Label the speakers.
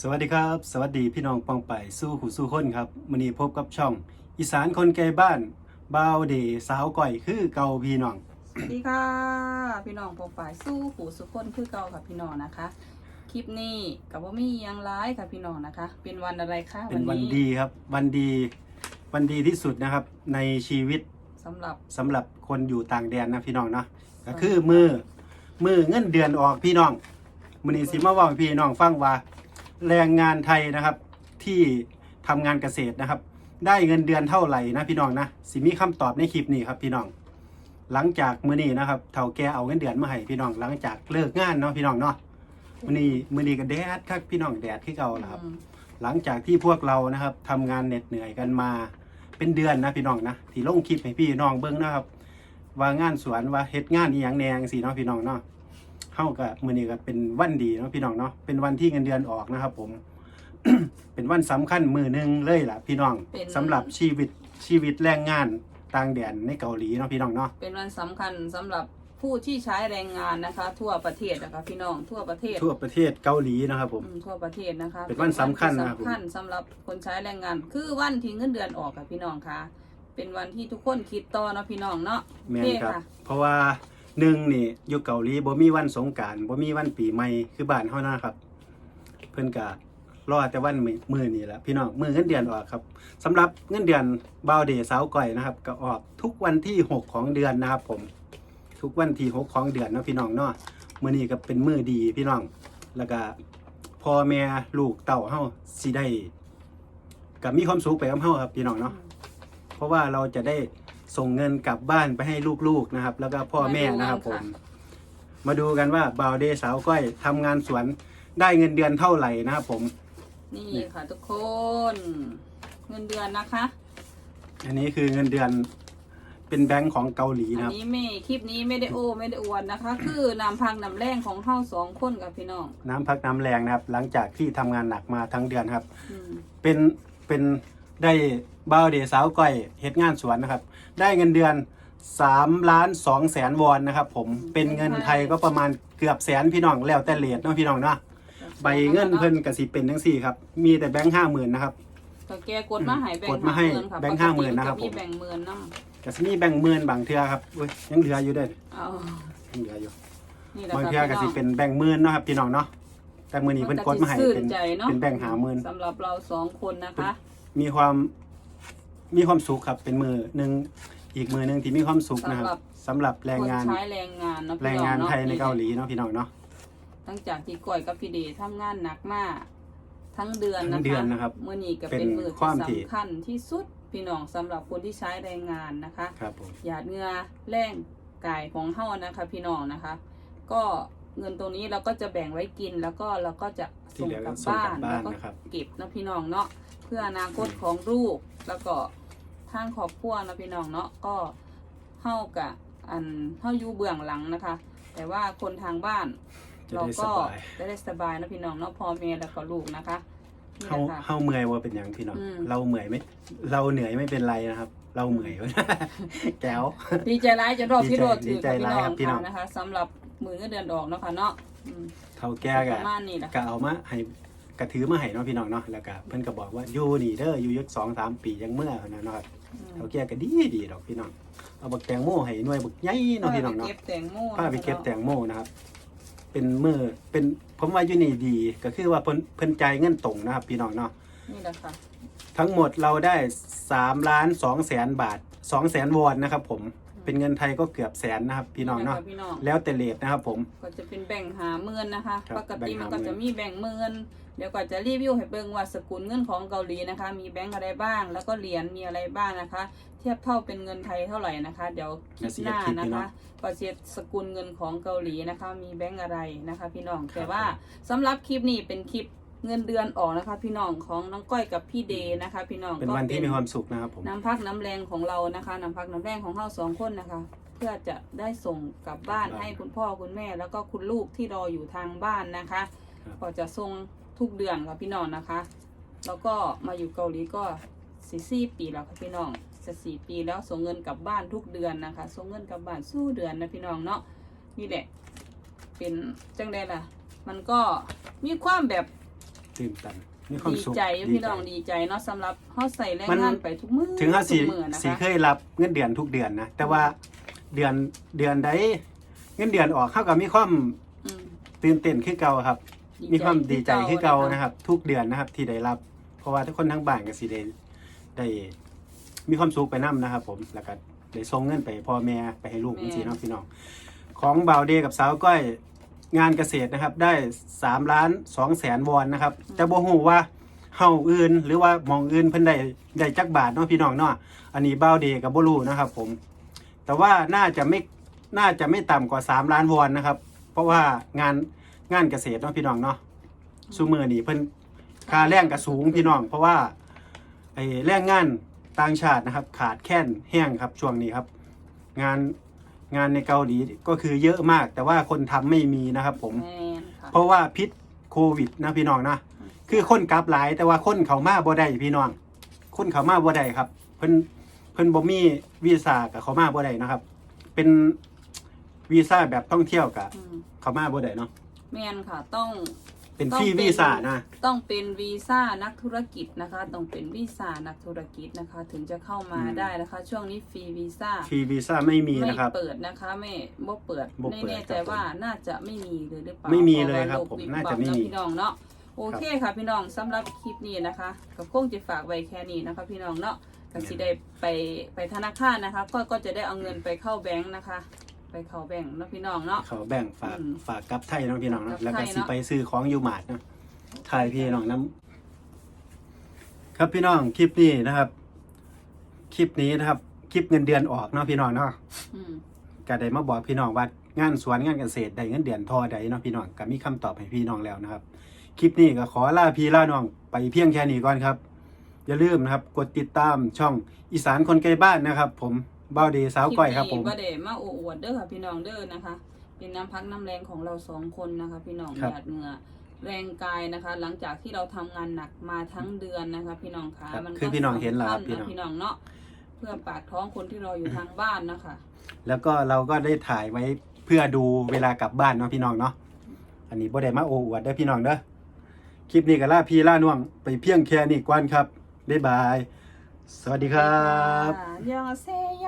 Speaker 1: สวัสดีครับ สวัสดีพี่น้องปองไปสู้หูสู้คนครับมื้อนี้พบกับช่อง อีสานคนไกลบ้านบ่าวเดสาวก่อยคือเก่าพี่น้อง
Speaker 2: สวัสดีค่ะ พี่น้องพบฝ่ายสู้ผู้สุคนคือเก่าค่ะพี่น้องนะคะ คลิปนี้กับว่ามีหยังร้ายค่ะพี่น้องนะคะ เป็นวันอะไรคะ
Speaker 1: เป็นวัน
Speaker 2: นี้
Speaker 1: ดีครับ วันดีวันดีที่สุดนะครับในชีวิต
Speaker 2: สำหรับ
Speaker 1: สำหรับคนอยู่ต่างแดนนะพี่น้องเนาะก็คือมือมือเงินเดือนออกพี่น้องมื้อนี้สิมาเว้าให้พี่น้องฟังว่า แรงงานไทยนะครับที่ทำงานเกษตรนะครับ ได้เงินเดือนเท่าไหร่นะพี่น้องนะสิมีคำตอบในคลิปนี้ครับพี่น้อง หลังจากมื้อนี้นะครับเฒ่าแกเอาเงินเดือนมาให้พี่น้องหลังจากเลิกงานเนาะพี่น้องเนาะมื้อนี้มื้อนี้ก็แดดครับพี่น้องแดดคือเก่าแล้วครับ
Speaker 2: อืม
Speaker 1: หลังจากที่พวกเรานะครับทำงานเหน็ดเหนื่อยกันมาเป็นเดือนนะพี่น้องนะที่ลงคลิปให้พี่น้องเบิ่งนะครับ ว่างานสวนว่าเฮ็ดงานอีหยังแนงสิเนาะพี่น้องเนาะ เฮาก็มื้อนี้ก็เป็นวันดีเนาะพี่น้องเนาะเป็นวันที่เงินเดือนออกนะครับ ผม เป็นวันสำคัญมือหนึงเลยล่ะ พี่น้องสำหรับชีวิตชีวิตแรงงานต่างแดนในเกาหลีเนาะพี่น้องเนาะ
Speaker 2: เป็นวันสำคัญสำหรับผู้ที่ใช้แรงงานนะคะ ทั่วประเทศนะคะพี่น้องทั่วประเทศ
Speaker 1: ทั่วประเทศเกาหลีนะครับผม
Speaker 2: อืมทั่วประเทศนะคะ
Speaker 1: เป็นวันสำคัญ
Speaker 2: ที่
Speaker 1: นะครับ
Speaker 2: สำคัญสำหรับคนใช้แรงงาน คือวันที่เงินเดือนออกค่ะพี่น้องค่ะเป็นวันที่ทุกคนคิดต่อเนาะพี่น้องเนาะ
Speaker 1: แม่น
Speaker 2: โอเค
Speaker 1: รับ เพราะว่า หนึ่งนี่อยู่เกาหลีบ่มีวันสงการบ่มีวันปีใหม่คือบ้านเฮานะครับ เพิ่นก็รอแต่วันมื้อนี้แหละพี่น้องมื้อเงินเดือนออกครับสำหรับเงินเดือนบาวเดย์สาวก้อยนะครับก็ออกทุกวันที่หกของเดือนนะครับผม ทุกวันที่หกของเดือนนะพี่น้องเนาะมื้อนี้ก็เป็นมื้อดีพี่น้อง แล้วก็พ่อแม่ลูกเต้าเฮาสิได้ก็มีความสุขไปกับเฮาครับพี่น้องเนาะเพราะว่าเราจะได้ ส่งเงินกลับบ้านไปให้ลูกๆนะครับ แล้วก็พ่อแม่นะครับผม มาดูกันว่าบาวเดย์สาวก้อยทำงานสวนได้เงินเดือนเท่าไหร่นะครับผม
Speaker 2: นี่ค่ะทุกคน เงินเดือนนะคะ
Speaker 1: อันนี้คือเงินเดือนเป็นแบงก์ของเกาหลี
Speaker 2: อัน
Speaker 1: นะครับ
Speaker 2: นี้ไม่คลิปนี้ไม่ได้โอ้ไม่ได้อวดนะคะ คือนำพังนำแรงของเฮาสองคนกับพี่น้อง
Speaker 1: น้ำพักน้ำแรงนะครับ หลังจากที่ทำงานหนักมาทั้งเดือนครับ
Speaker 2: อืม
Speaker 1: เป็นเป็น ได้บาวเดย์สาวก้อยเฮ็ดงานสวนนะครับ ได้เงินเดือน3ล้าน2แสนวอนนะครับ ผมเป็นเงินไทยก็ประมาณเกือบแสนพี่น้องแล้วแต่เลทเนาะพี่น้องเนาะใบเงินเพิ่นกสิเป็นจังซี่ครับ มีแต่แบงค์ห้าหมื่นนะครับ
Speaker 2: ก็แกกดมาให้แบ่ง
Speaker 1: กดมาให้
Speaker 2: 50,000ค่ะ
Speaker 1: แบ่ง
Speaker 2: ปกติ
Speaker 1: 50,000นะครับ
Speaker 2: จมี
Speaker 1: ผม
Speaker 2: แบ่งหมื่นน้
Speaker 1: ก็สิมีแบ่งหมื่นบางเทื่อครับอุ้ยยังเหลืออยู่เด้อำ
Speaker 2: เอา
Speaker 1: ยังเหลืออยู่
Speaker 2: นี่แหละ
Speaker 1: บาง
Speaker 2: ค่ะ
Speaker 1: เทื่อก็สิ
Speaker 2: พี่น้อง
Speaker 1: เป็นแบ่งหมื่นเนาะครับพี่น้องเนาะแต่มื้อนี้เพิ่นกดมาให้
Speaker 2: นก็สิ
Speaker 1: เป็น
Speaker 2: ชื่ใจเนาะ
Speaker 1: เป็นแบ่งหาหมื่น
Speaker 2: สำหรับเราสองคนนะคะ
Speaker 1: มีความมีความสุขครับเป็นมือหนึ่งอีกมือหนึ่งที่มีความสุขนะครับสำหรับแรงงาน
Speaker 2: คนใช้แรงงานเนาะพี่
Speaker 1: แรงงาน
Speaker 2: อะ
Speaker 1: ไทยในเกาหลีเนาะพี่น้องเนาะ
Speaker 2: ตั้งจากที่ก่อยกับพี่เดชทำงานหนักมากทั้งเดือน
Speaker 1: ทั้
Speaker 2: นะ
Speaker 1: งเดือ
Speaker 2: คะ
Speaker 1: นนะครับ
Speaker 2: เมื่อนี้ก็
Speaker 1: เป็
Speaker 2: เป็น
Speaker 1: น
Speaker 2: มือ
Speaker 1: ความ
Speaker 2: ที่
Speaker 1: ที่
Speaker 2: สำคัญที่สุดพี่น้องสำหรับคนที่ใช้แรงงานนะคะ
Speaker 1: ครับผม
Speaker 2: หยาดเหงื่อแรงกายของเฮานะคะ พี่น้องนะคะ ก็ เงินตรงนี้เราก็จะแบ่งไว้กินแล้วก็เราก็จะ
Speaker 1: ที่
Speaker 2: ส่ง
Speaker 1: เหลือก
Speaker 2: ลั
Speaker 1: ก็
Speaker 2: บ
Speaker 1: ส่ง
Speaker 2: บ้าก
Speaker 1: ลั
Speaker 2: น
Speaker 1: บบ้า
Speaker 2: แล้ว
Speaker 1: น
Speaker 2: ก็
Speaker 1: นะครับ
Speaker 2: เก็บนะพี่น้องเนาะเพื่ออนาคตของลูกแล้วก็ทางครอบครัวนะพี่น้องเนาะก็เฮากะอันเฮาอยู่เบื้องหลังนะคะ แต่ว่าคนทางบ้าน
Speaker 1: จะ
Speaker 2: เรา
Speaker 1: ได้ส
Speaker 2: ก็
Speaker 1: บาย
Speaker 2: จะได้สบายนะพี่น้องเนาะพ่อแม่แล้วก็ลูกนะคะนี่
Speaker 1: เฮา
Speaker 2: แหละค่ะ
Speaker 1: เฮาเมื่อยว่าเป็นอย่างพี่น้อง
Speaker 2: อืม
Speaker 1: เราเมื่อยไม่ เราเหนื่อยไม่เป็นไรนะครับ เราเมื่อยแก้ว
Speaker 2: ดีใจร้ายจะรอบพี่โรด
Speaker 1: ดี
Speaker 2: ถือ
Speaker 1: ใจ
Speaker 2: กับพี่
Speaker 1: ร้าย
Speaker 2: น้อง
Speaker 1: ครับพี่น้อง
Speaker 2: ค่ะนะคะสำหรับ มือเงินเดือนออกเนาะค่ะเนาะอืม
Speaker 1: เท่าแก่
Speaker 2: ป
Speaker 1: กะ
Speaker 2: ระมาณนี้แหละ
Speaker 1: ก็เอามาให้กระถือมาให้เนาะพี่น้องเนาะแล้วก็เพิ่นก็บอกว่าอยู่นี่เด้ออยู่ยักสองสามปียังเมื่อเท่านั้นเนาะครับ
Speaker 2: อืม
Speaker 1: เท่าแก่ก็ดีดีดอกพี่น้องเอาบักแตงโมให้หน่วยบักใหญ่เนาะพี่น้อง
Speaker 2: ไป
Speaker 1: เนาะ
Speaker 2: เก็บแตงโม
Speaker 1: พาไปเก็บแตงโมนะครับ เป็นมือเป็นผมว่าอยู่นี่ดี ก็คือว่าเพิ่นเพิ่นจ่ายเงินตรงนะครับ พี่น้องเนาะ
Speaker 2: นี่แหละค่ะ
Speaker 1: ทั้งหมดเราได้3ล้าน2แสนบาท2แสนวอนนะครับผม เป็นเงินไทยก็เกือบแสนนะครับพี่น้องเนาะ
Speaker 2: แหลค่พี่น้อง
Speaker 1: แล้วแต่เลทนะครับผม
Speaker 2: ก็จะเป็นแบ่งหาเมือนนะคะ
Speaker 1: ครับ
Speaker 2: ปกติมัน
Speaker 1: แบ่งหา
Speaker 2: ก็จะ
Speaker 1: หมื่น
Speaker 2: มีแบ่งเมือนเดี๋ยวก็จะรีวิวให้เบิ่งว่าสกุลเงินของเกาหลีนะคะ มีแบงก์อะไรบ้าง แล้วก็เหรียญมีอะไรบ้างนะคะ เทียบเท่าเป็นเงินไทยเท่าไหร่นะคะ เดี๋ยวคลิปหน้านะคะก็เสียสกุลเงินของเกาหลีนะคะ มีแบงก์อะไรนะคะ พี่น้องแต่ว่าสำหรับคลิปนี้เป็นคลิป เงินเดือนออกนะคะ พี่น้องของน้องก้อยกับพี่เดย์นะคะ พี่น้อง
Speaker 1: เป็นวันที่มีความสุขนะครับผม
Speaker 2: น้ำพักน้ำแรงของเรานะคะน้ำพักน้ำแรงของเราสองคนนะคะ เพื่อจะได้ส่งกลับบ้าน
Speaker 1: ครับ
Speaker 2: ให้คุณพ่อคุณแม่ แล้วก็คุณลูกที่รออยู่ทางบ้านนะคะ
Speaker 1: ครับ
Speaker 2: ก็จะส่งทุกเดือนค่ะพี่น้องนะคะ แล้วก็มาอยู่เกาหลีก็สี่สี่ปีแล้วค่ะพี่น้องจะสี่ปีแล้วส่งเงินกลับบ้านทุกเดือนนะคะส่งเงินกลับบ้านสู้เดือนนะพี่น้องเนาะนี่แหละ เป็นจังไดล่ะ มันก็มีความแบบ
Speaker 1: ตื่นตันมีความ
Speaker 2: ดี
Speaker 1: สุข
Speaker 2: ใจพี่น้อง
Speaker 1: ดี
Speaker 2: ดีใจเนาะสำหรับเฮาใส่แรง
Speaker 1: มัน
Speaker 2: งานไปทุกมื้อ
Speaker 1: ถึงเฮาสิ
Speaker 2: ทุกมื้อนะ
Speaker 1: สิ
Speaker 2: คะ
Speaker 1: เคยรับเงินเดือนทุกเดือนนะแต่ว่าเดือนเดือนใดเงินเดือนออกเข้ากับมีความ
Speaker 2: อืม
Speaker 1: ตื่นเต้นคือเก่าครับมีความดีใจคือเก่า
Speaker 2: นะ
Speaker 1: นะครับ ทุกเดือนนะครับที่ได้รับ เพราะว่าทุกคนทั้งบ้านก็สิได้ได้ มีความสุขไปนํนะครับ ผมแล้วก็ได้ส่งเงินไปพ่อแม่ไปให้ลูกจังซี่เนาะพี่น้องของบ่าวเดย์กับสาวก้อย งานเกษตรนะครับ ได้3ล้าน2แสนวอนนะครับ แต่บ่ฮู้ว่าเฮาอื่น หรือว่าหมองอื่นเพิ่นได้ได้จักบาทเนาะพี่น้องเนาะอันนี้เบ่าเดก็บ่รู้นะครับ ผม แต่ว่าน่าจะไม่น่าจะไม่ต่ำกว่า3ล้านวอนนะครับ เพราะว่างานงานเกษตรเนาะพี่น้องเนาะซูมือนี่เพิ่นค่าแรงก็สูงพี่น้อง เพราะว่าไอ้แรงงานต่างชาตินะครับ ขาดแคลนแห้งครับช่วงนี้ครับ งาน งานในเกาหลีก็คือเยอะมาก แต่ว่าคนทำไม่มีนะครับผม
Speaker 2: แม่นค่ะ
Speaker 1: เพราะว่าพิษโควิดนะพี่น้องนะคือคนกลับหลายแต่ว่าคนเขามาบ่ได้พี่น้องคนเขามาบ่ได้ครับ เพิ่นเพิ่นบ่มีวีซ่ากับเขามาบ่ได้นะครับ เป็นวีซ่าแบบท่องเที่ยวกับ
Speaker 2: อืม
Speaker 1: เขามาบ่ได้เนาะ
Speaker 2: แม่นค่ะต้อง
Speaker 1: เป็น
Speaker 2: ต้อง
Speaker 1: ฟรี
Speaker 2: เป็น
Speaker 1: วีซ่านะ
Speaker 2: ต้องเป็นวีซ่านักธุรกิจนะคะ ต้องเป็นวีซ่านักธุรกิจนะคะ ถึงจะเข้ามา
Speaker 1: อืม
Speaker 2: ได้นะคะ ช่วงนี้ฟรีวีซ่า
Speaker 1: ฟรีวีซ่าไม่มี
Speaker 2: ไม่
Speaker 1: นะครับ
Speaker 2: เปิดนะคะไม่บ่เปิด
Speaker 1: บ่
Speaker 2: ไม่
Speaker 1: เปิด
Speaker 2: แน่ใจ
Speaker 1: ครับผม
Speaker 2: ว่าน่าจะไม่มีเลยหรือเปล่า
Speaker 1: ไม่มีเลยครับ
Speaker 2: พาะว่าโผ
Speaker 1: มน่าจะไม่มี
Speaker 2: วิดวับเนาพี่น้องเนาะโอเคค่ะพี่น้องสำหรับคลิปนี้นะคะก็คงจะฝากไว้แค่นี้นะคะ พี่น้องเนาะก็สิได้ไปไปธนาคารนะคะ ก็ก็จะได้เอาเงินไปเข้าแบงค์นะคะ ไปเข้าแบงค์เนาะพี่น้องเนาะ
Speaker 1: เขาแบ่งฝาก
Speaker 2: อืม
Speaker 1: ฝากกับไทยเน้องพี่น้อง
Speaker 2: กั
Speaker 1: นะ
Speaker 2: บ
Speaker 1: แล้วก็
Speaker 2: ไทย
Speaker 1: สิ
Speaker 2: เนาะ
Speaker 1: ไปซื้อของอยู่หมาดนะไทยพี่น้องน้ำครับพี่น้องคลิปนี้นะครับ คลิปนี้นะครับ คลิปเงินเดือนออกเนาะพี่น้องเนาะ
Speaker 2: อืม
Speaker 1: ก็ได้มาบอกพี่น้องว่างานสวนงานเกษตรได้เงินเดือนเทอใดเนาะพี่น้องก็มีคำตอบให้พี่น้องแล้วนะครับ คลิปนี้ก็ขอลาพี่ลาน้องไปเพียงแค่นี้ก่อนครับ อย่าลืมนะครับ กดติดตามช่องอีสานคนไกลบ้านนะครับ ผม เบ้าดีสาวก้อยครับผม
Speaker 2: ว่าเดมาโอ้อวดเด้อค่ะพี่น้องเด้อนะคะ เป็นน้ำพักน้ำแรงของเราสองคนนะคะ พี่น้อง
Speaker 1: ครับ
Speaker 2: หยาดเหงื่อแรงกายนะคะ หลังจากที่เราทำงานหนักมาทั้งเดือนนะคะ พี่น้องคะ
Speaker 1: ครับ
Speaker 2: มันก็
Speaker 1: คือพี่น้องเห็นแล้วครับ
Speaker 2: สำญ
Speaker 1: พี่น้อง
Speaker 2: นะพี่น้องเนาะเพื่อปากท้องคนที่รออยู่ทางบ้านนะคะ
Speaker 1: แล้วก็เราก็ได้ถ่ายไว้เพื่อดูเวลากลับบ้านเนาะพี่น้องเนาะอันนี้บ่ได้มาโอ้อวดเด้อพี่น้องเด้อคลิปนี้ก็ล่าพี่ล่าน้องไปเพียงแค่นี้ก่อนครับบ๊ายบาย สวัสดีครับ
Speaker 2: ยองเซโย